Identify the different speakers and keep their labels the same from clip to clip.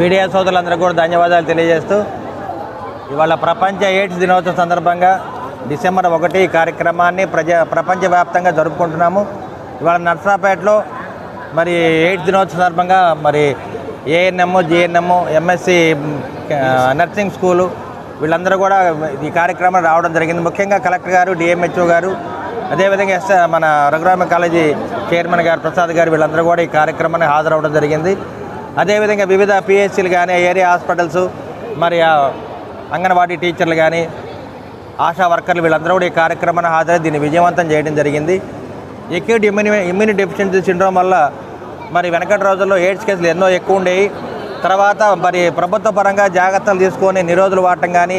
Speaker 1: Media సోదరులందరికీ కూడా ధన్యవాదాలు తెలియజేస్తూ ఇవాళ ప్రపంచ ఎయిడ్స్ దినోత్సవం సందర్భంగా డిసెంబర్ ఒకటి కార్యక్రమాన్ని ప్రజ ప్రపంచవ్యాప్తంగా జరుపుకుంటున్నాము. ఇవాళ నర్సరాపేటలో మరి ఎయిడ్స్ దినోత్సవం సందర్భంగా మరి ANM GNM MSc nursing school వీళ్ళందరూ కూడా ఈ కార్యక్రమం రావడం జరిగింది. ముఖ్యంగా కలెక్టర్ గారు డిఎంహెచ్ఓ గారు అదేవిధంగా ఎస్ మన రఘురామ కాలేజీ చైర్మన్ గారు ప్రసాద్ గారు వీళ్ళందరూ కూడా ఈ కార్యక్రమానికి హాజరవడం జరిగింది. అదేవిధంగా వివిధ పిహెచ్సిలు కానీ ఏరియా హాస్పిటల్స్ మరి అంగన్వాడీ టీచర్లు కానీ ఆశా వర్కర్లు వీళ్ళందరూ కూడా ఈ కార్యక్రమాన్ని హాజరై దీన్ని విజయవంతం చేయడం జరిగింది. Acute immuno immuno deficiency syndrome వల్ల మరి వెనకటి రోజుల్లో ఎయిడ్స్ కేసులు ఎన్నో ఎక్కువ ఉండేవి. తర్వాత మరి ప్రభుత్వ పరంగా జాగ్రత్తలు తీసుకొని నిరోధులు వాడటం కానీ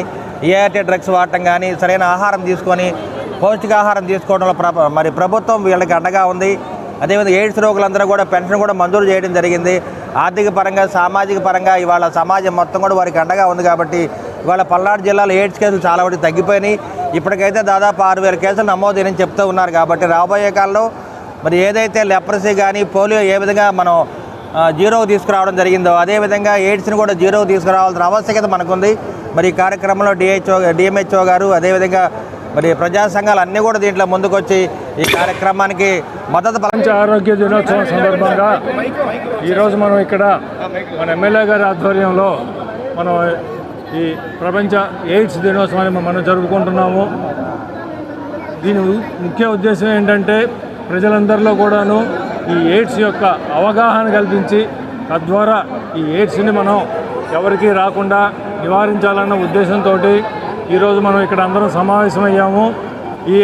Speaker 1: ఏఆర్టీ డ్రగ్స్ వాడటం కానీ సరైన ఆహారం తీసుకొని పౌష్టికాహారం తీసుకోవడంలో ప్ర మరి ప్రభుత్వం వీళ్ళకి అండగా ఉంది. అదేవిధంగా ఎయిడ్స్ రోగులందరూ కూడా పెన్షన్ కూడా మంజూరు చేయడం జరిగింది. ఆర్థిక పరంగా సామాజిక పరంగా ఇవాళ సమాజం మొత్తం కూడా వారికి అండగా ఉంది కాబట్టి ఇవాళ పల్నాడు జిల్లాలో ఎయిడ్స్ కేసులు చాలా వరకు తగ్గిపోయినాయి. ఇప్పటికైతే దాదాపు ఆరు వేల కేసులు నమోదైనని చెప్తూ ఉన్నారు కాబట్టి రాబోయే కాలంలో మరి ఏదైతే లెప్రసీ కానీ పోలియో ఏ విధంగా మనం జీరో తీసుకురావడం జరిగిందో అదేవిధంగా ఎయిడ్స్ని కూడా జీరో తీసుకురావాల్సిన ఆవశ్యకత మనకుంది. మరి ఈ కార్యక్రమంలో డిహెచ్ఓ డిఎంహెచ్ఓ గారు అదేవిధంగా మరి ప్రజా సంఘాలు అన్నీ కూడా దీంట్లో ముందుకొచ్చి ఈ కార్యక్రమానికి మద్దతు
Speaker 2: ప్రపంచ ఆరోగ్య దినోత్సవం సందర్భంగా ఈరోజు మనం ఇక్కడ మన ఎమ్మెల్యే గారి ఆధ్వర్యంలో మనం ఈ ప్రపంచ ఎయిడ్స్ దినోత్సవాన్ని మనం జరుపుకుంటున్నాము. దీని ముఖ్య ఉద్దేశం ఏంటంటే ప్రజలందరిలో కూడాను ఈ ఎయిడ్స్ యొక్క అవగాహన కల్పించి తద్వారా ఈ ఎయిడ్స్ని మనం ఎవరికీ రాకుండా నివారించాలన్న ఉద్దేశంతో ఈరోజు మనం ఇక్కడ అందరం సమావేశమయ్యాము. ఈ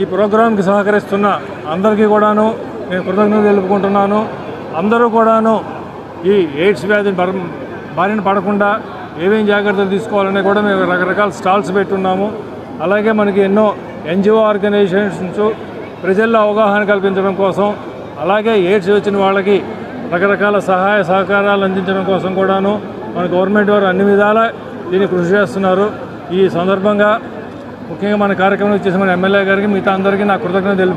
Speaker 2: ఈ ప్రోగ్రాంకి సహకరిస్తున్న అందరికీ కూడాను నేను కృతజ్ఞతలు తెలుపుకుంటున్నాను. అందరూ కూడాను ఈ ఎయిడ్స్ వ్యాధిని బర బారిన పడకుండా ఏమేం జాగ్రత్తలు తీసుకోవాలని కూడా మేము రకరకాల స్టాల్స్ పెట్టున్నాము. అలాగే మనకి ఎన్నో ఎన్జిఓ ఆర్గనైజేషన్స్ ప్రజల్లో అవగాహన కల్పించడం కోసం అలాగే ఎయిడ్స్ వచ్చిన వాళ్ళకి రకరకాల సహాయ సహకారాలు అందించడం కోసం కూడాను మన గవర్నమెంట్ వారు అన్ని విధాల దీన్ని కృషి చేస్తున్నారు. ఈ సందర్భంగా ముఖ్యంగా మన కార్యక్రమం చేసిన మన ఎమ్మెల్యే గారికి మిగతా అందరికీ నా కృతజ్ఞత తెలుపు